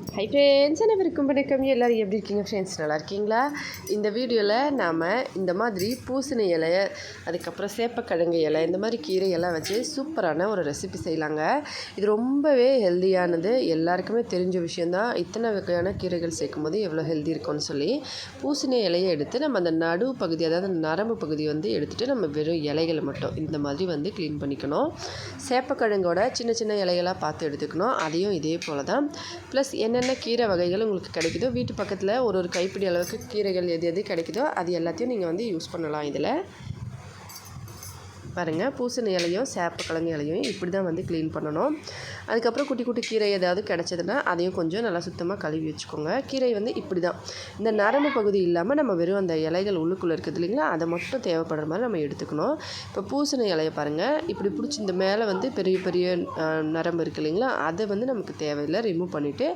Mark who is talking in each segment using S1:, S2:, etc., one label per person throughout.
S1: Hi friends அனைவருக்கும் வணக்கம்? எல்லோரும் எப்படி இருக்கீங்க? ஃப்ரெண்ட்ஸ் நல்லா இருக்கீங்களா? இந்த வீடியோவில் நாம் இந்த மாதிரி பூசணி இலை அதுக்கப்புறம் சேப்பக்கிழங்கு இலை இந்த மாதிரி கீரை எல்லாம் வச்சு சூப்பரான ஒரு ரெசிபி செய்யலாங்க. இது ரொம்பவே ஹெல்த்தியானது எல்லாருக்குமே தெரிஞ்ச விஷயந்தான் இத்தனை வகையான கீரைகள் சேர்க்கும் போது எவ்வளோ ஹெல்தி இருக்கும்னு சொல்லி பூசணி இலையை எடுத்து நம்ம அந்த நடு பகுதி அதாவது நரம்பு பகுதி வந்து எடுத்துகிட்டு நம்ம வெறும் இலைகளை மட்டும் இந்த மாதிரி வந்து க்ளீன் பண்ணிக்கணும். சேப்பக்கிழங்கோட சின்ன சின்ன இலைகளாக பார்த்து எடுத்துக்கணும். அதையும் இதே போல் தான் ப்ளஸ் என்னென்ன கீரை வகைகள் உங்களுக்கு கிடைக்குதோ வீட்டு பக்கத்தில் ஒரு ஒரு கைப்பிடி அளவுக்கு கீரைகள் எது எது கிடைக்குதோ அது எல்லாத்தையும் நீங்கள் வந்து யூஸ் பண்ணலாம் இதில். பாருங்கள் பூசணி இலையும் சேப்பக்கிழங்கு இலையும் இப்படி தான் வந்து க்ளீன் பண்ணணும். அதுக்கப்புறம் குட்டி குட்டி கீரை ஏதாவது கிடச்சதுன்னா அதையும் கொஞ்சம் நல்லா சுத்தமாக கழுவி வச்சுக்கோங்க. கீரை வந்து இப்படி தான் இந்த நரம்பு பகுதி இல்லாமல் நம்ம வெறும் அந்த இலைகள் உள்ளுக்குள்ளே இருக்குது இல்லைங்களா? அதை மட்டும் தேவைப்படுற மாதிரி நம்ம எடுத்துக்கணும். இப்போ பூசணி இலையை பாருங்கள் இப்படி பிடிச்சி இந்த மேலே வந்து பெரிய பெரிய நரம்பு இருக்குது இல்லைங்களா? அதை வந்து நமக்கு தேவையில்லை. ரிமூவ் பண்ணிவிட்டு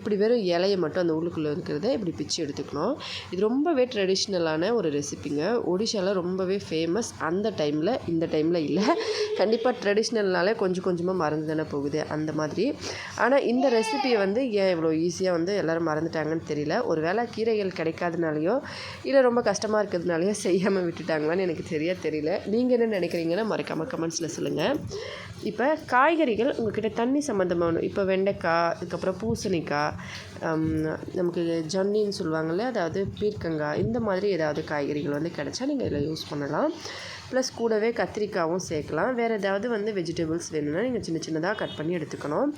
S1: இப்படி வெறும் இலையை மட்டும் அந்த உள்ளுக்குள்ளே இருக்கிறத இப்படி பிச்சு எடுத்துக்கணும். இது ரொம்பவே ட்ரெடிஷ்னலான ஒரு ரெசிபிங்க ஒடிஷாவில் ரொம்பவே ஃபேமஸ் அந்த டைமில் இந்த டைமில் இல்லை. கண்டிப்பாக ட்ரெடிஷ்னல்னாலே கொஞ்சம் கொஞ்சமாக மறந்து தானே போகுது அந்த மாதிரி. ஆனால் இந்த ரெசிபியை வந்து ஏன் இவ்வளோ ஈஸியாக வந்து எல்லோரும் மறந்துட்டாங்கன்னு தெரியல. ஒரு வேளை கீரைகள் கிடைக்காதனாலையோ இல்லை ரொம்ப கஷ்டமாக இருக்கிறதுனாலையோ செய்யாமல் விட்டுட்டாங்களான்னு எனக்கு சரியாக தெரியல. நீங்கள் என்ன நினைக்கிறீங்கன்னா மறக்காமல் கமெண்ட்ஸில் சொல்லுங்கள் இப்போ காய்கறிகள் உங்கள்கிட்ட தண்ணி சம்மந்தமான இப்போ வெண்டைக்காய் அதுக்கப்புறம் பூசணிக்காய் நமக்கு ஜன்னின்னு சொல்லுவாங்கள்ல அதாவது பீர்க்கங்காய் இந்த மாதிரி ஏதாவது காய்கறிகள் வந்து கிடச்சா நீங்கள் இதில் யூஸ் பண்ணலாம். ப்ளஸ் கூடவே கத்திரிக்காயும் சேர்க்கலாம். வேறு ஏதாவது வந்து வெஜிடபிள்ஸ் வேணும்னா நீங்கள் சின்ன சின்னதாக கட் பண்ணி எடுத்துக்கணும்.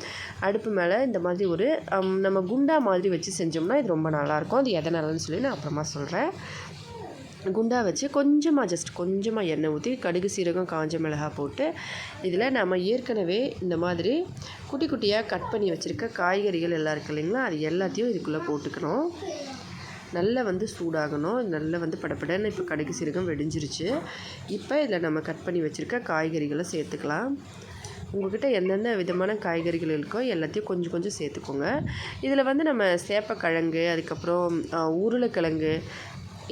S1: அடுப்பு மேலே இந்த மாதிரி ஒரு நம்ம குண்டா மாதிரி வச்சு செஞ்சோம்னா இது ரொம்ப நல்லாயிருக்கும். அது எதனாலன்னு சொல்லி நான் அப்புறமா சொல்கிறேன் குண்டா வச்சு கொஞ்சமாக ஜஸ்ட் கொஞ்சமாக எண்ணெய் ஊற்றி கடுகு சீரகம் காஞ்ச மிளகாய் போட்டு இதில் நம்ம ஏற்கனவே இந்த மாதிரி குட்டி குட்டியாக கட் பண்ணி வச்சுருக்க காய்கறிகள் எல்லாம் இருக்குது இல்லைங்களா? அது எல்லாத்தையும் இதுக்குள்ளே போட்டுக்கணும். நல்லா வந்து சூடாகணும். நல்லா வந்து படப்படன்னு இப்போ கடுகு சீரகம் வெடிஞ்சிருச்சு. இப்போ இதில் நம்ம கட் பண்ணி வச்சுருக்க காய்கறிகளை சேர்த்துக்கலாம். உங்கள்கிட்ட எந்தெந்த விதமான காய்கறிகள் இருக்கோ எல்லாத்தையும் கொஞ்சம் கொஞ்சம் சேர்த்துக்கோங்க. இதில் வந்து நம்ம சேப்பக்கிழங்கு அதுக்கப்புறம் உருளைக்கிழங்கு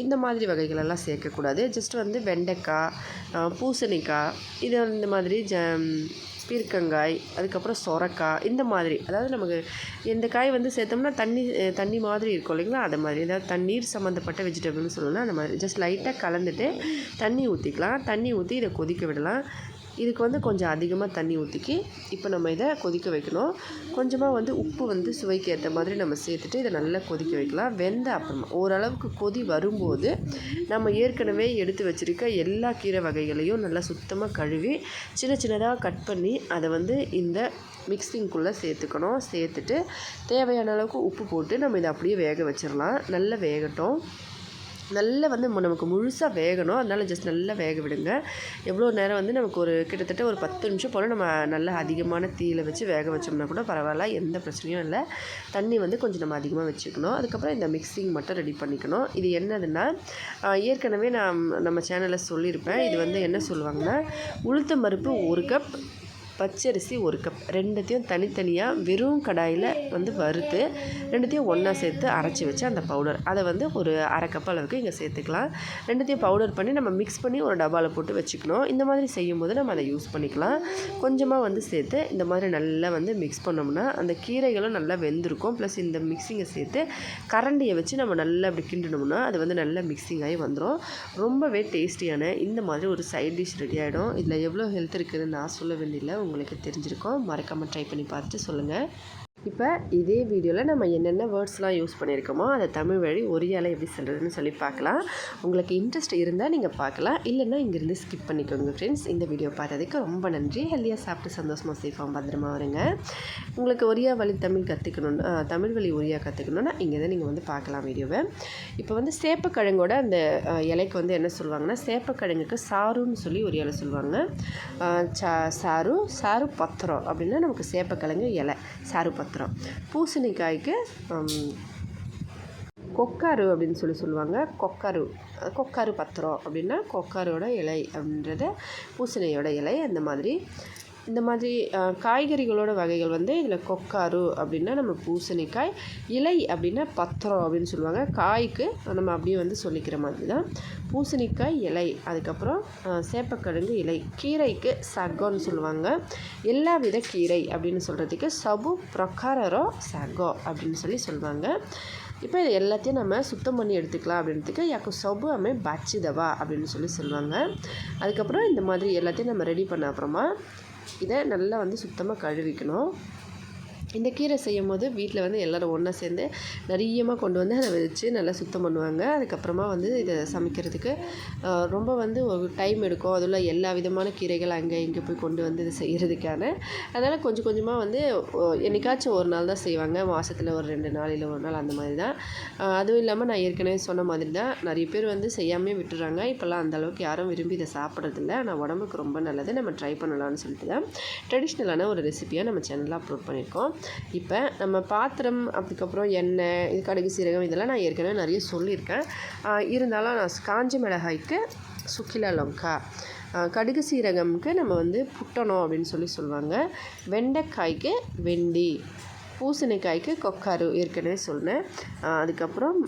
S1: இந்த மாதிரி வகைகளெல்லாம் சேர்க்கக்கூடாது. ஜஸ்ட் வந்து வெண்டைக்காய் பூசணிக்காய் இது இந்த மாதிரி ஜ பீர்க்கங்காய் அதுக்கப்புறம் சொரக்காய் இந்த மாதிரி. அதாவது நமக்கு இந்த காய் வந்து சேர்த்தோம்னா தண்ணி தண்ணி மாதிரி இருக்கும் இல்லைங்களா? அது மாதிரி. ஏதாவது தண்ணீர் சம்மந்தப்பட்ட வெஜிடபிள்னு சொல்லணும்னா அந்த மாதிரி. ஜஸ்ட் லைட்டாக கலந்துட்டு தண்ணி ஊற்றிக்கலாம் தண்ணி ஊற்றி இதை கொதிக்க விடலாம். இதுக்கு வந்து கொஞ்சம் அதிகமாக தண்ணி ஊற்றிக்கி இப்போ நம்ம இதை கொதிக்க வைக்கணும். கொஞ்சமாக வந்து உப்பு வந்து சுவைக்கு ஏற்ற மாதிரி நம்ம சேர்த்துட்டு இதை நல்லா கொதிக்க வைக்கலாம். வெந்த அப்புறமா ஓரளவுக்கு கொதி வரும்போது நம்ம ஏற்கனவே எடுத்து வச்சுருக்க எல்லா கீரை வகைகளையும் நல்லா சுத்தமாக கழுவி சின்ன சின்னதாக கட் பண்ணி அதை வந்து இந்த மிக்சிங்குள்ளே சேர்த்துக்கணும். சேர்த்துட்டு தேவையான அளவுக்கு உப்பு போட்டு நம்ம இதை அப்படியே வேக வச்சிடலாம். நல்லா வேகட்டும். நல்லா வந்து நமக்கு முழுசாக வேகணும். அதனால் ஜஸ்ட் நல்லா வேக விடுங்க. எவ்வளோ நேரம் வந்து நமக்கு ஒரு கிட்டத்தட்ட ஒரு பத்து நிமிஷம் போல் நம்ம நல்லா அதிகமான தீயில் வச்சு வேக வச்சோம்னா கூட பரவாயில்ல. எந்த பிரச்சனையும் இல்லை. தண்ணி வந்து கொஞ்சம் நம்ம அதிகமாக வச்சுக்கணும். அதுக்கப்புறம் இந்த மிக்சிங் மட்டும் ரெடி பண்ணிக்கணும். இது என்னதுன்னா ஏற்கனவே நான் நம்ம சேனலில் சொல்லியிருப்பேன். இது வந்து என்ன சொல்லுவாங்கன்னா உளுத்தம் பருப்பு ஒரு கப் பச்சரிசி ஒரு கப். ரெண்டுத்தையும் தனித்தனியாக வெறும் கடாயில் வந்து வறுத்து ரெண்டுத்தையும் ஒன்றா சேர்த்து அரைச்சி வச்சு அந்த பவுடர் அதை வந்து ஒரு அரை கப் அளவுக்கு இங்கே சேர்த்துக்கலாம். ரெண்டுத்தையும் பவுடர் பண்ணி நம்ம மிக்ஸ் பண்ணி ஒரு டப்பாவில் போட்டு வச்சுக்கணும். இந்த மாதிரி செய்யும்போது நம்ம அதை யூஸ் பண்ணிக்கலாம். கொஞ்சமாக வந்து சேர்த்து இந்த மாதிரி நல்லா வந்து மிக்ஸ் பண்ணோம்னா அந்த கீரைகளும் நல்லா வெந்திருக்கும். ப்ளஸ் இந்த மிக்சிங்கை சேர்த்து கரண்டியை வச்சு நம்ம நல்லா அப்படி கிண்டணும்னா அது வந்து நல்லா மிக்சிங் ஆகி வந்துடும் ரொம்பவே டேஸ்டியான இந்த மாதிரி ஒரு சைட் டிஷ் ரெடி ஆகிடும் இதில் எவ்வளோ ஹெல்த் இருக்குதுன்னு நான் சொல்ல வேண்டியில்லை உங்களுக்கு தெரிஞ்சிருக்கும். மறக்காமல் ட்ரை பண்ணி பார்த்துட்டு சொல்லுங்கள் இப்போ இதே வீடியோவில் நம்ம என்னென்ன வேர்ட்ஸ்லாம் யூஸ் பண்ணியிருக்கோமோ அதை தமிழ் வழி ஒரியால் எப்படி சொல்கிறதுன்னு சொல்லி பார்க்கலாம். உங்களுக்கு இன்ட்ரெஸ்ட் இருந்தால் நீங்கள் பார்க்கலாம். இல்லைன்னா இங்கேருந்து ஸ்கிப் பண்ணிக்கோங்க ஃப்ரெண்ட்ஸ் இந்த வீடியோ பார்த்ததுக்கு ரொம்ப நன்றி. ஹெல்த்தியாக சாப்பிட்டு சந்தோஷமாக சேஃபாக பத்திரமா வருங்க உங்களுக்கு ஒரியா வழி தமிழ் கற்றுக்கணுன்னா தமிழ் வழி ஒரியா கற்றுக்கணுன்னா இங்கே தான் நீங்கள் வந்து பார்க்கலாம் வீடியோவை. இப்போ வந்து சேப்பக்கிழங்கோட அந்த இலைக்கு வந்து என்ன சொல்லுவாங்கன்னா சேப்பக்கிழங்குக்கு சாருன்னு சொல்லி ஒரியாவில் சொல்லுவாங்க. சா சாரு சாரு பத்திரம் அப்படின்னா நமக்கு சேப்பக்கிழங்கு இலை சாரு பத்திரம். மாத்திரம். பூசணிக்காய்க்கு கொக்காரு அப்படின்னு சொல்லி சொல்லுவாங்க. கொக்காரு கொக்காரு பத்திரம் அப்படின்னா கொக்காரோட இலை அப்படின்றத பூசணியோட இலை அந்த மாதிரி. இந்த மாதிரி காய்கறிகளோட வகைகள் வந்து இதில் கொக்காரு அப்படின்னா நம்ம பூசணிக்காய் இலை அப்படின்னா பத்திரம் அப்படின்னு சொல்லுவாங்க. காய்க்கு நம்ம அப்படியே வந்து சொல்லிக்கிற மாதிரி தான் பூசணிக்காய் இலை அதுக்கப்புறம் சேப்பக்கிழங்கு இலை. கீரைக்கு சகோன்னு சொல்லுவாங்க. எல்லா வித கீரை அப்படின்னு சொல்கிறதுக்கு சபு பிரகாரரோ சகோ அப்படின்னு சொல்லி சொல்லுவாங்க. இப்போ இது எல்லாத்தையும் நம்ம சுத்தம் பண்ணி எடுத்துக்கலாம் அப்படின்றதுக்கு யாக்கு சபு அமே பச்சிதவா அப்படின்னு சொல்லி சொல்லுவாங்க. அதுக்கப்புறம் இந்த மாதிரி எல்லாத்தையும் நம்ம ரெடி பண்ண அப்புறமா இதை நல்லா வந்து சுத்தமாக கழுவிக்கணும். இந்த கீரை செய்யும் போது வீட்டில் வந்து எல்லோரும் ஒன்றா சேர்ந்து நிறையமாக கொண்டு வந்து அதை வச்சு நல்லா சுத்தம் பண்ணுவாங்க. அதுக்கப்புறமா வந்து இதை சமைக்கிறதுக்கு ரொம்ப வந்து ஒரு டைம் எடுக்கும். அதில் எல்லா விதமான கீரைகள் அங்கே இங்கே போய் கொண்டு வந்து இது செய்கிறதுக்கான அதனால் கொஞ்சம் கொஞ்சமாக வந்து என்றைக்காச்சும் என்னைக்காச்சும் ஒரு நாள் தான் செய்வாங்க. மாதத்தில் ஒரு ரெண்டு நாள் இல்லை ஒரு நாள் அந்த மாதிரி தான். அதுவும் இல்லாமல் நான் ஏற்கனவே சொன்ன மாதிரி தான் நிறைய பேர் வந்து செய்யாமே விட்டுறாங்க. இப்போல்லாம் அந்த அளவுக்கு யாரும் விரும்பி இதை சாப்பிட்றதில்ல ஆனால் உடம்புக்கு ரொம்ப நல்லது. நம்ம ட்ரை பண்ணலாம்னு சொல்லிட்டு தான் ட்ரெடிஷ்னலான ஒரு ரெசிபியாக நம்ம சேனலில் அப்லோட் பண்ணியிருக்கோம். இப்போ நம்ம பாத்திரம் அதுக்கப்புறம் எண்ணெய் இது கடுகு சீரகம் இதெல்லாம் நான் ஏற்கனவே நிறைய சொல்லியிருக்கேன். இருந்தாலும் நான் காஞ்ச மிளகாய்க்கு சுக்கிலா லங்கா. கடுகு சீரகம்க்கு நம்ம வந்து புட்டணும் அப்படின்னு சொல்லி சொல்லுவாங்க. வெண்டைக்காய்க்கு வெண்டி பூசணிக்காய்க்கு கொக்காரு ஏற்கனவே சொன்னேன். அதுக்கப்புறம்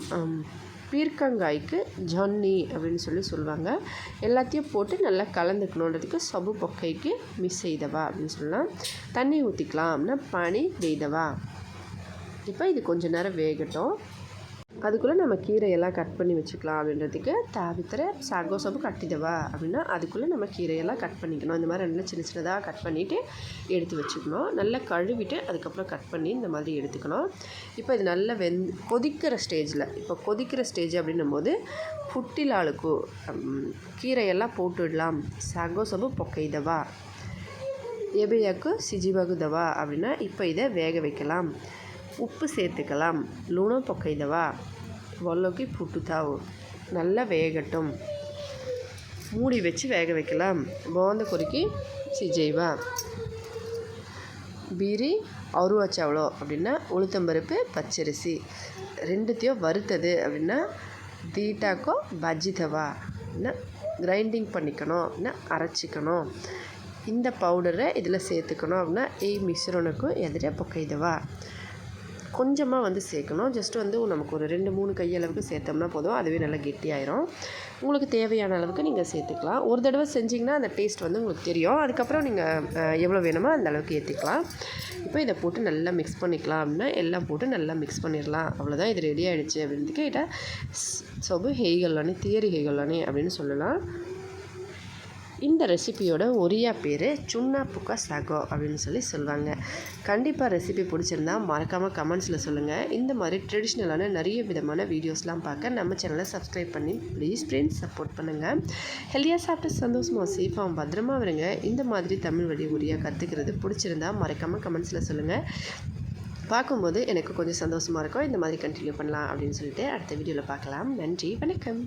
S1: பீர்க்கங்காய்க்கு ஜொன்னி அப்படின்னு சொல்லி சொல்லுவாங்க. எல்லாத்தையும் போட்டு நல்லா கலந்துக்கணுன்றதுக்கு சபு பொக்கைக்கு மிஸ் செய்தவா அப்படின்னு சொல்லலாம். தண்ணி ஊற்றிக்கலாம் அப்படின்னா பனி வெய்தவா இப்போ இது கொஞ்ச நேரம் வேகட்டும். அதுக்குள்ளே நம்ம கீரையெல்லாம் கட் பண்ணி வச்சுக்கலாம் அப்படின்றதுக்கு தாவித்திர சாகோ சோப்பு கட்டிதவா அப்படின்னா அதுக்குள்ளே நம்ம கீரையெல்லாம் கட் பண்ணிக்கணும். இந்த மாதிரி நல்லா சின்ன சின்னதாக கட் பண்ணிவிட்டு எடுத்து வச்சுக்கணும். நல்லா கழுவிட்டு அதுக்கப்புறம் கட் பண்ணி இந்த மாதிரி எடுத்துக்கணும். இப்போ இது நல்லா வெந் கொதிக்கிற ஸ்டேஜில் இப்போ கொதிக்கிற ஸ்டேஜ் அப்படின்னும் போது புட்டிலாளுக்கு கீரையெல்லாம் போட்டுடலாம் சாகோ சோப்பு பொக்கைதவா? எபையாக்கு சிஜிபகுதவா? அப்படின்னா இப்போ இதை வேக வைக்கலாம். உப்பு சேர்த்துக்கலாம். லூணம் பொக்கைதவா? ஒல்லோக்கி புட்டுதாவு நல்லா வேகட்டும். மூடி வச்சு வேக வைக்கலாம். போந்த கொறிக்கி சிஜைவா பீரி அருவா சாவளோ அப்படின்னா உளுத்தம்பருப்பு பச்சரிசி. ரெண்டுத்தையும் வறுத்தது அப்படின்னா தீட்டாக்கோ பஜ்ஜிதவா அப்படின்னா கிரைண்டிங் பண்ணிக்கணும் அப்படின்னா அரைச்சிக்கணும். இந்த பவுடரை இதில் சேர்த்துக்கணும் அப்படின்னா ஏய் மிஸ்ரனுக்கும் எதிரே பொக்கைதவா? கொஞ்சமாக வந்து சேர்க்கணும். ஜஸ்ட் வந்து நமக்கு ஒரு ரெண்டு மூணு கையளவுக்கு சேர்த்தோம்னா போதும். அதுவே நல்லா கெட்டியாயிரும். உங்களுக்கு தேவையான அளவுக்கு நீங்கள் சேர்த்துக்கலாம். ஒரு தடவை செஞ்சிங்கன்னா அந்த டேஸ்ட் வந்து உங்களுக்கு தெரியும். அதுக்கப்புறம் நீங்கள் எவ்வளோ வேணுமோ அந்த அளவுக்கு ஏற்றிக்கலாம் இப்போ இதை போட்டு நல்லா மிக்ஸ் பண்ணிக்கலாம் அப்படின்னா எல்லாம் போட்டு நல்லா மிக்ஸ் பண்ணிடலாம். அவ்வளோதான் இது ரெடி ஆகிடுச்சு அப்படின்றதுக்கு இதை சொபு ஹெய்கல்லானே தியரி ஹெய்கல்லானே அப்படின்னு சொல்லலாம். இந்த ரெசிபியோட ஒரியா பேர் சுண்ணா புக்கா சாகோ அப்படின்னு சொல்லி சொல்லுவாங்க. கண்டிப்பாக ரெசிபி பிடிச்சிருந்தா மறக்காமல் கமெண்ட்ஸில் சொல்லுங்கள் இந்த மாதிரி ட்ரெடிஷ்னலான நிறைய விதமான வீடியோஸ்லாம் பார்க்க நம்ம சேனலை சப்ஸ்கிரைப் பண்ணி ப்ளீஸ் ஃப்ரெண்ட்ஸ் சப்போர்ட் பண்ணுங்கள் ஹெல்த்தியாக சாப்பிட்டு சந்தோஷமாக சேஃபாகவும் பத்திரமா வருங்க இந்த மாதிரி தமிழ் வழி ஒரியா கற்றுக்கிறது பிடிச்சிருந்தா மறக்காமல் கமெண்ட்ஸில் சொல்லுங்கள் பார்க்கும்போது எனக்கு கொஞ்சம் சந்தோஷமாக இருக்கும். இந்த மாதிரி கண்டினியூ பண்ணலாம் அப்படின்னு சொல்லிட்டு அடுத்த வீடியோவில் பார்க்கலாம். நன்றி வணக்கம்.